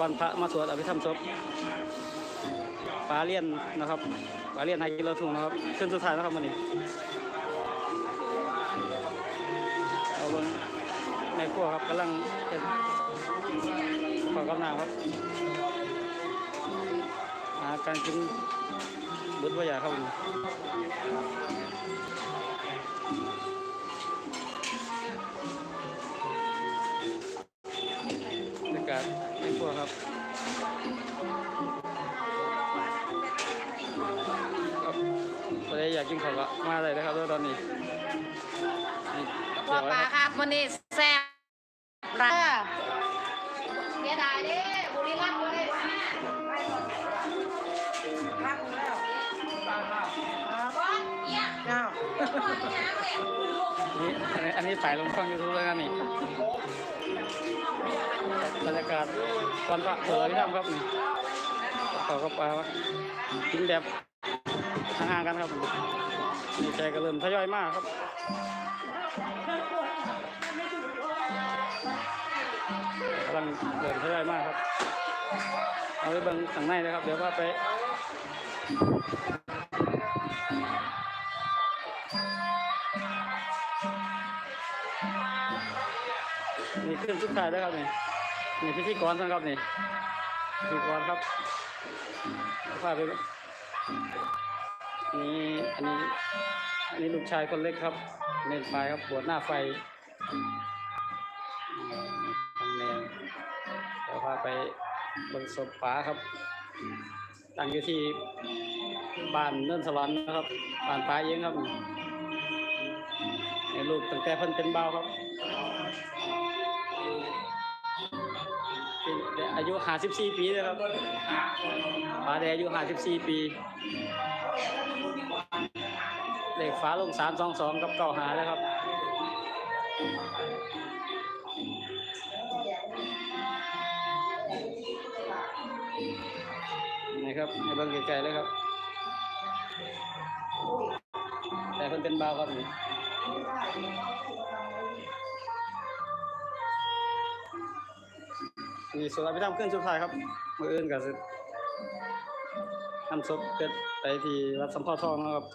ก่อนพระมาสวดอภิธรรมศพปลาเลียนนะครับปลาเลียนไฮกิโลทุ่งนะครับขึ้นสุดท้ายนะครับวันนี้เอาบนในครัวครับกำลังเป็นขอกำลังครับหาการกินบุตรวิยาครับ ใครอยากกินข้าวก็มาเลยนะครับตอนนี้นี่พ่อเดี๋ยวปลาไว้ครับครับวันนี้แซ่บปลาเสียดายเด้บุรีรัมย์บ่ได้มาบอสเนี่ยอ้าวนี่อันนี้อันนี้ฝ่ายลงช่องยูทูบแล้วกันนี่บรรยากาศตอนพระเผยที่ทำครับนี่เขาก็ปลาว่ากินแบบห่างๆกันครับ นี่ใจก็เริ่มทยอยมากครับกำลังเริ่มทยอยมากครับ เอาไปเบิ่งข้างในนะครับ เดี๋ยวว่าไปนี่ขึ้นสุดท้ายแล้วครับนี่นี่พิธีกรท่านครับนี่พิธีกรครับพาไป นี่อันนี้อันนี้ลูกชายคนเล็กครับเมนไฟครับปวดหน้าไฟทางเมนเดี๋ยวพาไปเบิ่งศพป๋าครับตั้งอยู่ที่บ้านเนินสวรรค์นะครับบ้านป๋าเองครับในลูกตั้งแต่เพิ่นเป็นเบาครับอายุ54ปีเลยครับปลาแดอายุ54ปี เลขฟ้าลง322กับเก้าหาแล้วครับนี่ครับให้เบิ่งไกลๆเลยครับ แต่เพิ่นเป็นบาครับนี่นี่สุดท้ายไปทำเครื่องสุดท้ายครับมืออื่นก็สิทำศพเป็ดไปที่วัดสำเภาทองนะครับ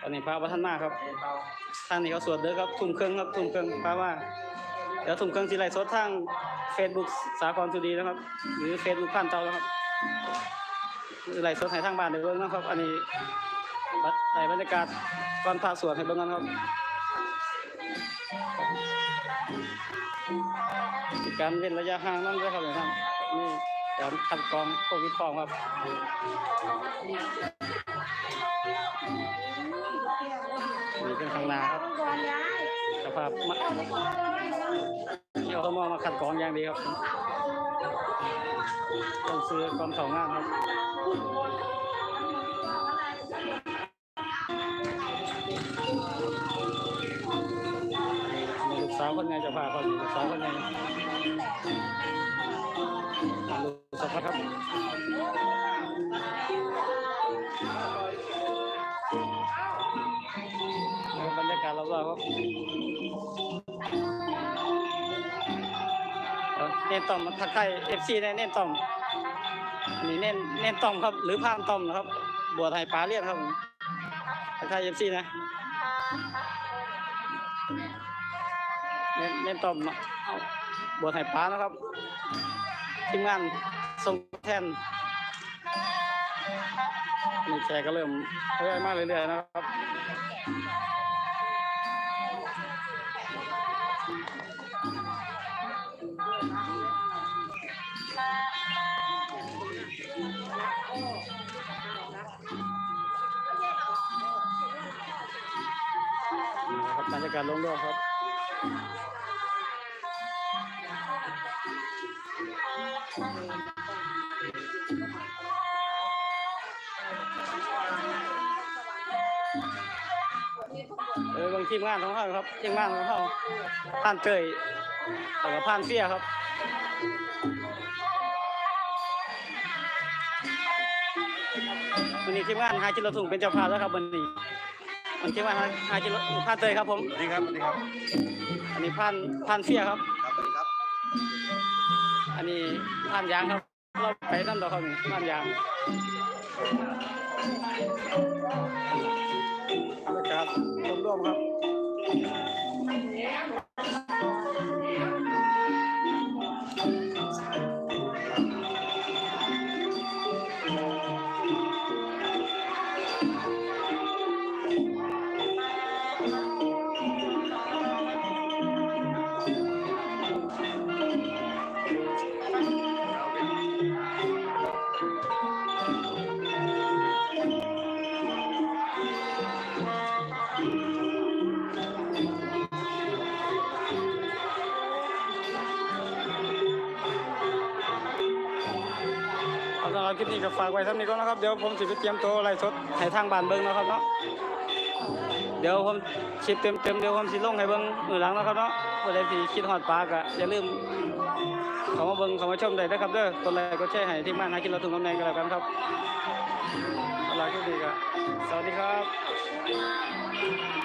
ตอนนี้พระวัฒนมาครับท่านนี้เขาสวดเด้อครับทุ่มเครื่องครับทุ่มเครื่องพระว่าเดี๋ยวทุ่มเครื่องสิไลสดทางเฟซบุ๊กสากลสุดีนะครับ หรือเฟซบุ๊กผ่านเตานะครับหรือลสดให้ทางบ้านเดี๋ยวเบิ่งนะครับ อันนี้ในบรรยากาศก่อนพระสวดให้เบิ่งกันครับการเว้นระยะห่างนั่นด้วยครับท่านนี่ การคัดกองโควิดฟองครับนี่เป็นข้างหน้าครับสภาพมาที่เอามองมาคัดกองอย่างดีครับ ต้องซื้อความเขางานครับลูกสาวคนไงจะพาเขาอยู่ลูกสาวคนไง ลูกสาวครับบรรยากาศรอบๆครับเน้นต่อมมาทักทายเอฟซีได้เน้นต่อมอันนี้เน้นเน้นต่อมครับหรือพามต่อมนะครับ บัวไทยปลาเลียนครับผมทักทายเอฟซีนะเน้นเน้นต้มเนะเอาบัวไข่ปลานะครับ ทีมงานส่งแทนนี่แชร์ก็เริ่มทยอยมากเรื่อยๆนะครับนะครับบรรยากาศลงรอบครับ งทีมงานของเขาครับทีมงานของเขาผ่านเตยแล้วก็ผ่านเฟียครับวันนี้ทีมงานหาจิโรถุงเป็นเจ้าภาพแล้วครับวันนี้วันทีมงานหาจิโรผ่านเตยครับผมสวัสดีครับสวัสดีครับ อันนี้ผ่านผ่านเฟียครับครับ อันนี้ผ่านยางครับ เราไปน้ำดอกครับนี่ผ่านยาง บรรยากาศรวมๆครับ เอาสำหรับคลิปนี้ก็ฝากไว้ท่านี้ก่อนนะครับเดี๋ยวผมสิไปเตรียมตัวไล่สดให้ทางบ้านเบิ่งนะครับเนาะเดี๋ยวผมคลิปเต็มๆเดี๋ยวผมสิลงให้เบิ่งมือหลังนะครับเนาะเพื่อได้ที่คิดฮอดปาก็อย่าลืมเขามาเบิ่งเขามาชมได้นะครับเด้อกดไลค์กดแชร์ให้ที่มงานหากินเราถึงตำแหน่งกันแล้วกันครับสำหรับคลิปนี้ก็สวัสดีครับ